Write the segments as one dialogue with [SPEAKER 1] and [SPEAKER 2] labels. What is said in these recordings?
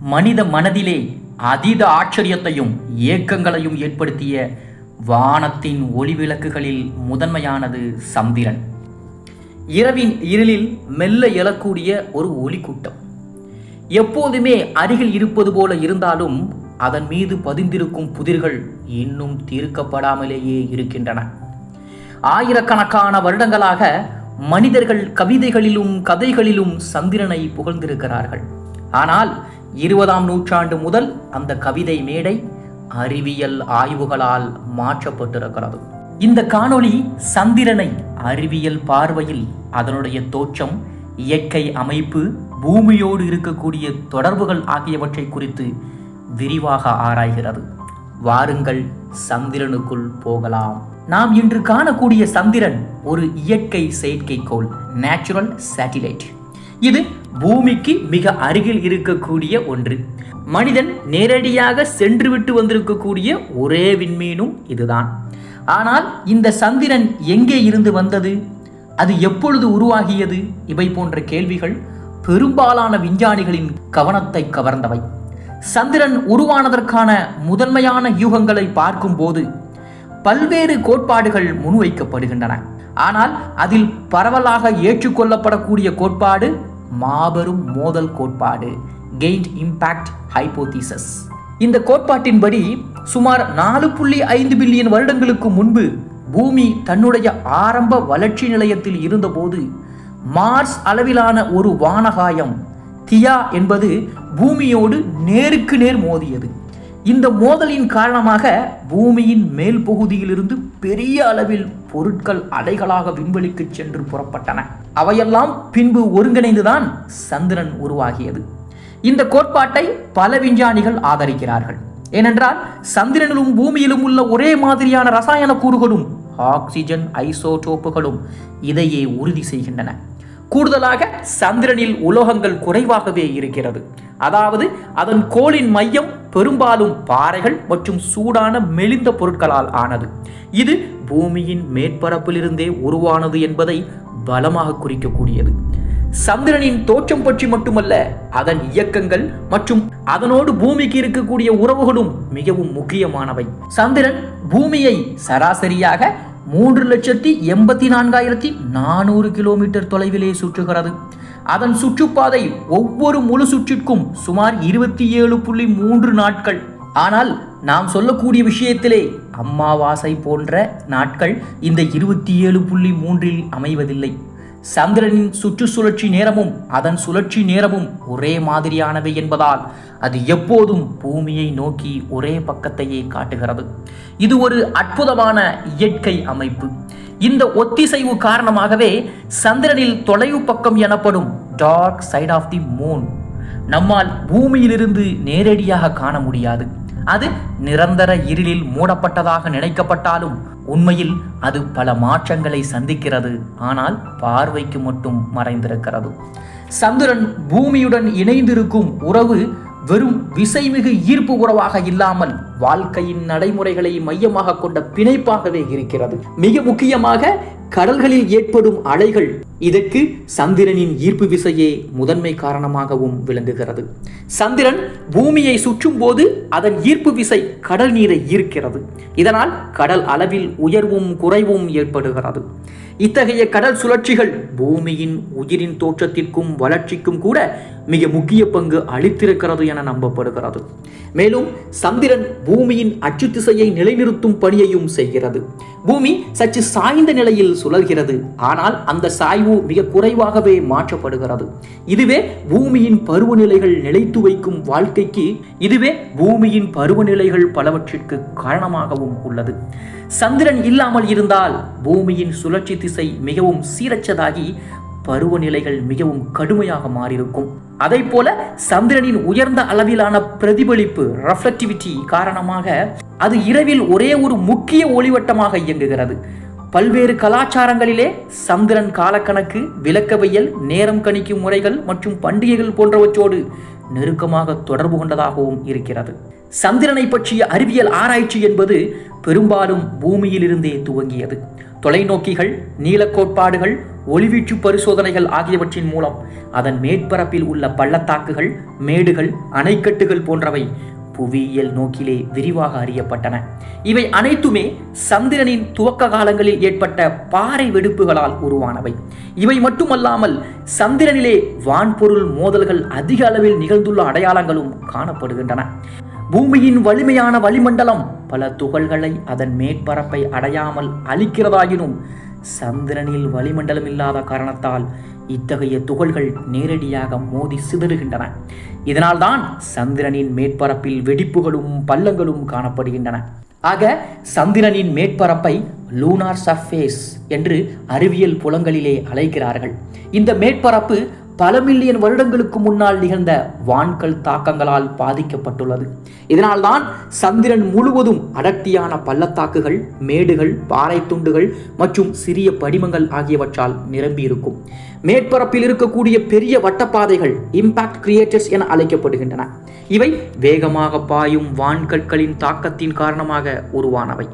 [SPEAKER 1] மனித மனதிலே அதீத ஆச்சரியத்தையும் ஏக்கங்களையும் ஏற்படுத்திய வானத்தின் ஒளிவிளக்குகளில் முதன்மையானது சந்திரன். இரவின் இருளில் மெல்ல எழக்கூடிய ஒரு ஒளிக்கூட்டம். எப்போதுமே அருகில் இருப்பது போல இருந்தாலும் அதன் மீது பதிந்திருக்கும் புதிர்கள் இன்னும் தீர்க்கப்படாமலேயே இருக்கின்றன. ஆயிரக்கணக்கான வருடங்களாக மனிதர்கள் கவிதைகளிலும் கதைகளிலும் சந்திரனை புகழ்ந்திருக்கிறார்கள். ஆனால் இருபதாம் நூற்றாண்டு முதல் அந்த கவிதை மேடை அறிவியல் ஆய்வுகளால் மாற்றப்பட்டிருக்கிறது. இந்த காணொளி சந்திரனை அறிவியல் பார்வையில் அதனுடைய தோற்றம் இயற்கை அமைப்பு பூமியோடு இருக்கக்கூடிய தொடர்புகள் ஆகியவற்றை குறித்து விரிவாக ஆராய்கிறது. வாருங்கள் சந்திரனுக்குள் போகலாம். நாம் இன்று காணக்கூடிய சந்திரன் ஒரு இயற்கை செயற்கைக்கோள் நேச்சுரல் சேட்டிலைட் இது பூமிக்கு மிக அருகில் இருக்கக்கூடிய ஒன்று. மனிதன் நேரடியாக சென்றுவிட்டு வந்திருக்கக்கூடிய ஒரே விண்மீனும் இதுதான். ஆனால் இந்த சந்திரன் எங்கே இருந்து வந்தது? அது எப்பொழுது உருவாகியது? இவை போன்ற கேள்விகள் பெரும்பாலான விஞ்ஞானிகளின் கவனத்தை கவர்ந்தவை. சந்திரன் உருவானதற்கான முதன்மையான யூகங்களை பார்க்கும்போது பல்வேறு கோட்பாடுகள் முன்வைக்கப்படுகின்றன. ஆனால் அதில் பரவலாக ஏற்றுக்கொள்ளப்படக்கூடிய கோட்பாடு மாபெரும் மோதல் கோட்பாடு கெயின்ட் இம்பாக்ட் ஹைபோதீசஸ் இந்த கோட்பாட்டின்படி சுமார் நாலு புள்ளி ஐந்து பில்லியன் வருடங்களுக்கு முன்பு பூமி தன்னுடைய ஆரம்ப வளர்ச்சி நிலையத்தில் இருந்தபோது மார்ஸ் அளவிலான ஒரு வானகாயம் தியா என்பது பூமியோடு நேருக்கு நேர் மோதியது. இந்த மோதலின் காரணமாக பூமியின் மேல் பகுதியிலிருந்து பெரிய அளவில் பொருட்கள் அலைகளாக விண்வெளிக்கு சென்று புறப்பட்டன. அவையெல்லாம் பின்பு ஒருங்கிணைந்துதான் சந்திரன் உருவாகியது. இந்த கோட்பாட்டை பல விஞ்ஞானிகள் ஆதரிக்கிறார்கள். ஏனென்றால் சந்திரனிலும் பூமியிலும் உள்ள ஒரே மாதிரியான ரசாயன கூறுகளும் ஆக்சிஜன் ஐசோடோப்புகளும் இதையே உறுதி செய்கின்றன. கூடுதலாக சந்திரனில் உலோகங்கள் குறைவாகவே இருக்கிறது. அதாவது அதன் கோளின் மையம் பெரும்பாலும் பாறைகள் மற்றும் சூடான மெலிந்த பொருட்களால் ஆனது. இது பூமியின் மேற்பரப்பிலிருந்தே உருவானது என்பதை பலமாக குறிக்கக்கூடியது. சந்திரனின் தோற்றம் பற்றி மட்டுமல்ல அதன் இயக்கங்கள் மற்றும் அதனோடு பூமிக்கு இருக்கக்கூடிய உறவுகளும் மிகவும் முக்கியமானவை. சந்திரன் பூமியை சராசரியாக மூன்று லட்சத்தி எண்பத்தி நான்காயிரத்தி நானூறு கிலோமீட்டர் தொலைவிலே சுற்றுகிறது. அதன் சுற்றுப்பாதை ஒவ்வொரு முழு சுற்றிற்கும் சுமார் இருபத்தி ஏழு புள்ளி மூன்று நாட்கள். ஆனால் நாம் சொல்லக்கூடிய விஷயத்திலே அம்மாவாசை போன்ற நாட்கள் இந்த இருபத்தி ஏழு புள்ளி மூன்றில் அமைவதில்லை. சந்திரனின் சுற்றுச்சுழற்சி நேரமும் அதன் சுழற்சி நேரமும் ஒரே மாதிரியானவை என்பதால் அது எப்போதும் பூமியை நோக்கி ஒரே பக்கத்தையே காட்டுகிறது. இது ஒரு அற்புதமான இயற்கை அமைப்பு. இந்த ஒத்திசைவு காரணமாகவே சந்திரனில் தொலைவு பக்கம் எனப்படும் dark side of the moon நம்மால் பூமியிலிருந்து நேரடியாக காண முடியாது. அது நிரந்தர இருளில் மூடப்பட்டதாக நினைக்கப்பட்டாலும் உண்மையில் அது பல மாற்றங்களை சந்திக்கிறது. ஆனால் பார்வைக்கு மட்டும் மறைந்திருக்கிறது. சந்திரன் பூமியுடன் இணைந்திருக்கும் உறவு வெறும் விசைமிகு ஈர்ப்பு உறவாக இல்லாமல் வாழ்க்கையின் நடைமுறைகளை மையமாக கொண்ட பிணைப்பாகவே இருக்கிறது. மிக முக்கியமாக கடல்களில் ஏற்படும் அலைகள் இதற்கு சந்திரனின் ஈர்ப்பு விசையே முதன்மை காரணமாகவும் விளங்குகிறது. சந்திரன் பூமியை சுற்றும் போது அதன் ஈர்ப்பு விசை கடல் நீரை ஈர்க்கிறது. இதனால் கடல் அளவில் உயர்வும் குறைவும் ஏற்படுகிறது. இத்தகைய கடல் சுழற்சிகள் பூமியின் உயிரின் தோற்றத்திற்கும் வளர்ச்சிக்கும் கூட மிக முக்கிய பங்கு அளித்திருக்கிறது என நம்பப்படுகிறது. மேலும் சந்திரன் பூமியின் அச்சு திசையை நிலைநிறுத்தும் பணியையும் செய்கிறது. பூமி சற்று சாய்ந்த நிலையில் சுழல்கிறது. ஆனால் அந்த சாய்வு அளவு மிக குறைவாகவே மாற்றப்படுகிறது. இதுவே பூமியின் பருவநிலைகள் நிலைத்து வைக்கும் வாழ்க்கைக்கு இதுவே பூமியின் பருவநிலைகள் பலவற்றிற்கு காரணமாகவும் உள்ளது. சந்திரன் இல்லாமல் இருந்தால் பூமியின் சுழற்சி திசை மிகவும் சீரற்றதாகி பருவநிலைகள் மிகவும் கடுமையாக மாறியிருக்கும். அதை போல சந்திரனின் உயர்ந்த அளவிலான பிரதிபலிப்பு ரெஃப்ளக்டிவிட்டி காரணமாக அது இரவில் ஒரே ஒரு முக்கிய ஒளிவட்டமாக இயங்குகிறது. பல்வேறு கலாச்சாரங்களிலே சந்திரன் காலக்கணக்கு விளக்கவியல் நேரம் கணிக்கும் முறைகள் மற்றும் பண்டிகைகள் போன்றவற்றோடு நெருக்கமாக தொடர்பு கொண்டதாகவும் இருக்கிறது. சந்திரனை பற்றிய அறிவியல் ஆராய்ச்சி என்பது பெரும்பாலும் பூமியிலிருந்தே துவங்கியது. தொலைநோக்கிகள் நீலக்கோட்பாடுகள் ஒளிவீச்சு பரிசோதனைகள் ஆகியவற்றின் மூலம் அதன் மேற்பரப்பில் உள்ள பள்ளத்தாக்குகள் மேடுகள் அணைக்கட்டுகள் போன்றவை புவியியல் நோக்கிலே விரிவாக அறியப்பட்டன. இவை அனைத்துமே சந்திரனின் துவக்க காலங்களில் ஏற்பட்ட பாறை வெடிப்புகளால் உருவானவை. இவை மட்டுமல்லாமல் சந்திரனிலே வான்பொருள் மோதல்கள் அதிக அளவில் நிகழ்ந்துள்ள அடையாளங்களும் காணப்படுகின்றன. பூமியின் வலிமையான வளிமண்டலம் பல துகள்களை அதன் மேற்பரப்பை அடையாமல் அழிக்கிறதாயினும் சந்திரனில் வளிமண்டலம் இல்லாத காரணத்தால் இத்தகைய துகள்கள் நேரடியாக மோதி சிதறுகின்றன. இதனால்தான் சந்திரனின் மேற்பரப்பில் வெடிப்புகளும் பள்ளங்களும் காணப்படுகின்றன. ஆக சந்திரனின் மேற்பரப்பை லூனார் சர்ஃபேஸ் என்று அறிவியல் புலங்களிலே அழைக்கிறார்கள். இந்த மேற்பரப்பு பல மில்லியன் வருடங்களுக்கு முன்னால் நிகழ்ந்த வான்கல் தாக்கங்களால் பாதிக்கப்பட்டுள்ளது. இதனால்தான் சந்திரன் முழுவதும் அடர்த்தியான பள்ளத்தாக்குகள் மேடுகள் பாறை துண்டுகள் மற்றும் சிறிய படிமங்கள் ஆகியவற்றால் நிரம்பியிருக்கும். மேற்பரப்பில் இருக்கக்கூடிய பெரிய வட்டப்பாதைகள் இம்பாக்ட் கிரியேட்டர்ஸ் என அழைக்கப்படுகின்றன. இவை வேகமாக பாயும் வான்கற்களின் தாக்கத்தின் காரணமாக உருவானவை.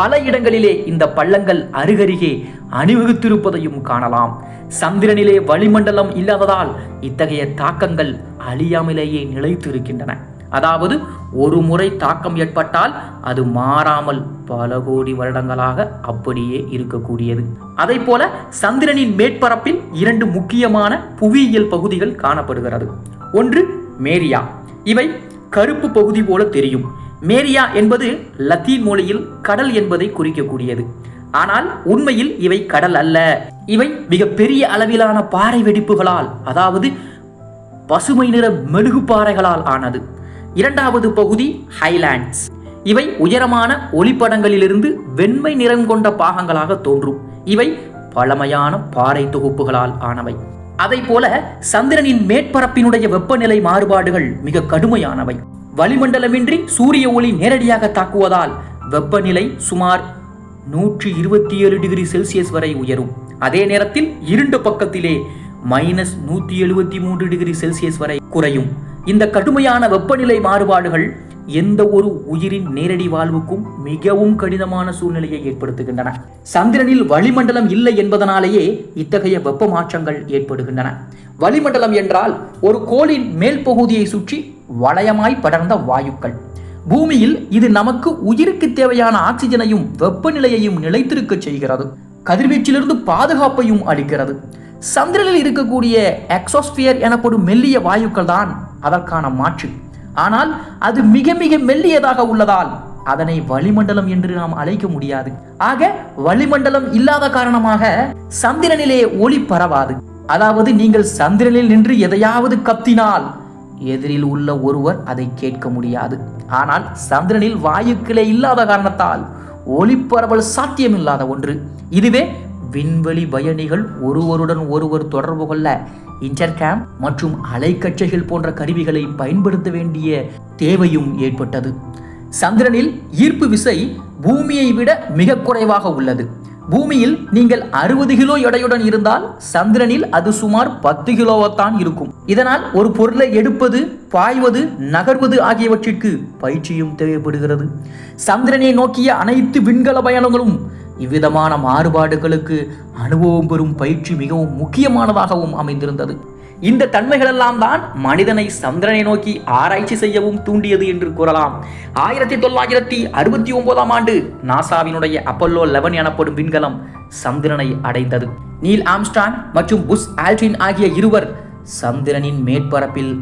[SPEAKER 1] பல இடங்களிலே இந்த பள்ளங்கள் அருகருகே அணிவகுத்திருப்பதையும் காணலாம். சந்திரனிலே வளிமண்டலம் இல்லாததால் இத்தகைய தாக்கங்கள் அழியாமலேயே நிலைத்திருக்கின்றன. அதாவது ஒரு முறை தாக்கம் ஏற்பட்டால் அது மாறாமல் பல கோடி வருடங்களாக அப்படியே இருக்கக்கூடியது. அதை போல சந்திரனின் மேற்பரப்பில் இரண்டு முக்கியமான புவியியல் பகுதிகள் காணப்படுகிறது. ஒன்று மேரியா. இவை கருப்பு பகுதி போல தெரியும். மேரியா என்பது லத்தீன் மொழியில் கடல் என்பதை குறிக்கக்கூடியது. ஆனால் உண்மையில் இவை கடல் அல்ல. இவை மிக பெரிய அளவிலான பாறை வெடிப்புகளால் அதாவது பசுமை நிற மெழுகு பாறைகளால் ஆனது. இரண்டாவது பகுதி ஹைலாண்ட்ஸ். இவை உயரமான ஒளிப்படங்களிலிருந்து வெண்மை நிறம் கொண்ட பாகங்களாக தோன்றும். இவை பழமையான பாறை தொகுப்புகளால் ஆனவை. அதை போல சந்திரனின் மேற்பரப்பினுடைய வெப்பநிலை மாறுபாடுகள் மிக கடுமையானவை. வளிமண்டலமின்றி சூரிய ஒளி நேரடியாக தாக்குவதால் வெப்பநிலை சுமார் நூற்றி இருபத்தி ஏழு டிகிரி செல்சியஸ் வரை உயரும். அதே நேரத்தில் இருண்ட பக்கத்திலே மைனஸ் நூற்றி எழுபத்தி மூன்று டிகிரி செல்சியஸ் வரை குறையும். இந்த கடுமையான வெப்பநிலை மாறுபாடுகள் எந்த ஒரு உயிரின் நேரடி வாழ்வுக்கும் மிகவும் கடினமான சூழ்நிலையை ஏற்படுத்துகின்றன. சந்திரனில் வளிமண்டலம் இல்லை என்பதனாலேயே இத்தகைய வெப்ப மாற்றங்கள் ஏற்படுகின்றன. வளிமண்டலம் என்றால் ஒரு கோளின் மேல் பகுதியை சுற்றி வளையமாய் படர்ந்த வாயுக்கள். பூமியில் இது நமக்கு உயிருக்கு தேவையான ஆக்சிஜனையும் வெப்பநிலையையும் நிலைத்திருக்க செய்கிறது. கதிர்வீச்சிலிருந்து பாதுகாப்பையும் அளிக்கிறது. சந்திரனில் இருக்கக்கூடிய எக்ஸோஸ்பியர் எனப்படும் மெல்லிய வாயுக்கள் தான் அதற்கான மாற்று. ஆனால் அது மிக மிக மெல்லியதாக உள்ளதால் அதனை வளிமண்டலம் என்று நாம் அழைக்க முடியாது. ஆக வளிமண்டலம் இல்லாத காரணமாக சந்திரனிலே ஒளி பரவாது. அதாவது நீங்கள் சந்திரனில் நின்று எதையாவது கத்தினால் எதிரில் உள்ள ஒருவர் அதை கேட்க முடியாது. ஆனால் சந்திரனில் வாயுக்களே இல்லாத காரணத்தால் ஒளிப்பரவல் சாத்தியமில்லாத ஒன்று. இதுவே விண்வெளி பயணிகள் ஒருவருடன் ஒருவர் தொடர்பு கொள்ள இன்டர்கேம் மற்றும் அலைக்கச்சைகள் போன்ற கருவிகளை பயன்படுத்த வேண்டிய தேவையும் ஏற்பட்டது. சந்திரனில் ஈர்ப்பு விசை பூமியை விட மிக குறைவாக உள்ளது. பூமியில் நீங்கள் அறுபது கிலோ எடையுடன் இருந்தால் சந்திரனில் அது சுமார் பத்து கிலோவத்தான் இருக்கும். இதனால் ஒரு பொருளை எடுப்பது பாய்வது நகர்வது ஆகியவற்றிற்கு பயிற்சியும் தேவைப்படுகிறது. சந்திரனை நோக்கிய அனைத்து விண்கல பயணங்களும் இவ்விதமான மாறுபாடுகளுக்கு அனுபவம் பெறும் பயிற்சி மிகவும் முக்கியமானதாகவும் அமைந்திருந்தது. இந்த தன்மைகளெல்லாம் தான் மனிதனை சந்திரனை நோக்கி ஆராய்ச்சி செய்யவும் தூண்டியது என்று கூறலாம். ஆயிரத்தி தொள்ளாயிரத்தி அறுபத்தி ஒன்பதாம் ஆண்டு நாசாவினுடைய அப்பல்லோ லெவன் எனப்படும் விண்கலம் சந்திரனை அடைந்தது. நீல் ஆம்ஸ்டான் மற்றும் புஷ் ஆல்டின் ஆகிய இருவர் சந்திரனின் மேற்பரப்பில்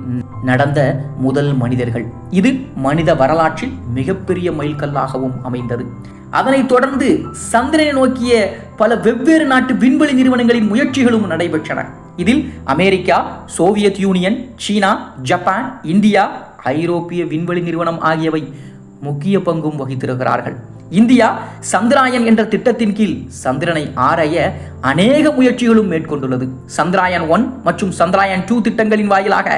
[SPEAKER 1] நடந்த முதல் மனிதர்கள். இது மனித வரலாற்றில் மிகப்பெரிய மைல்கல்லாகவும் அமைந்தது. அதனைத் தொடர்ந்து சந்திரனை நோக்கிய பல வெவ்வேறு நாட்டு விண்வெளி நிறுவனங்களின் முயற்சிகளும் நடைபெற்றன. இதில் America Soviet Union China Japan India ஐரோப்பிய விண்வெளி நிறுவனம் ஆகியவை முக்கிய பங்கும் வகித்திருக்கிறார்கள். இந்தியா சந்திராயன் என்ற திட்டத்தின் கீழ் சந்திரனை ஆராய அநேக முயற்சிகளும் மேற்கொண்டுள்ளது. சந்திராயன் ஒன் மற்றும் சந்திராயன் டூ திட்டங்களின் வாயிலாக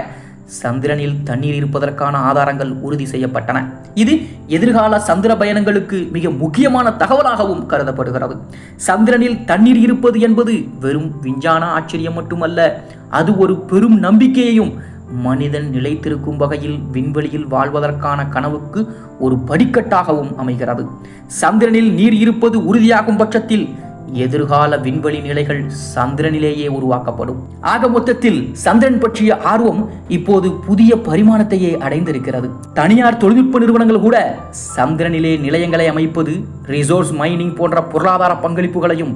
[SPEAKER 1] சந்திரனில் தண்ணீர் இருப்பதற்கான ஆதாரங்கள் உறுதி செய்யப்பட்டன. இது எதிர்கால சந்திர பயணங்களுக்கு மிக முக்கியமான தகவலாகவும் கருதப்படுகிறது. சந்திரனில் தண்ணீர் இருப்பது என்பது வெறும் விஞ்ஞான ஆச்சரியம் மட்டுமல்ல அது ஒரு பெரும் நம்பிக்கையையும் மனிதன் நிலைத்திருக்கும் வகையில் விண்வெளியில் வாழ்வதற்கான கனவுக்கு ஒரு படிக்கட்டாகவும் அமைகிறது. சந்திரனில் நீர் இருப்பது உறுதியாகும் பட்சத்தில் எதிர்கால விண்வெளி நிலைகள் சந்திரனிலேயே உருவாக்கப்படும். ஆக மொத்தத்தில் சந்திரன் பற்றிய ஆர்வம் இப்போது புதிய பரிமாணத்தையே அடைந்திருக்கிறது. தனியார் தொழில்நுட்ப நிறுவனங்கள் கூட சந்திரனிலே நிலையங்களை அமைப்பது ரிசோர்ஸ் மைனிங் போன்ற பொருளாதார பங்களிப்புகளையும்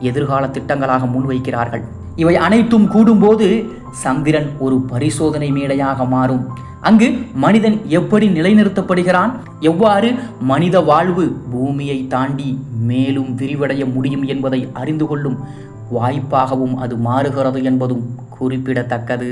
[SPEAKER 1] எதிர்கால திட்டங்களாக முன்வைக்கிறார்கள். இவை அனைத்தும் கூடும்போது சந்திரன் ஒரு பரிசோதனை மேடையாக மாறும். அங்கு மனிதன் எப்படி நிலைநிறுத்தப்படுகிறான்? எவ்வாறு மனித வாழ்வு பூமியை தாண்டி மேலும் விரிவடைய முடியும் என்பதை அறிந்து கொள்ளும் வாய்ப்பாகவும் அது மாறுகிறது என்பதும் குறிப்பிடத்தக்கது.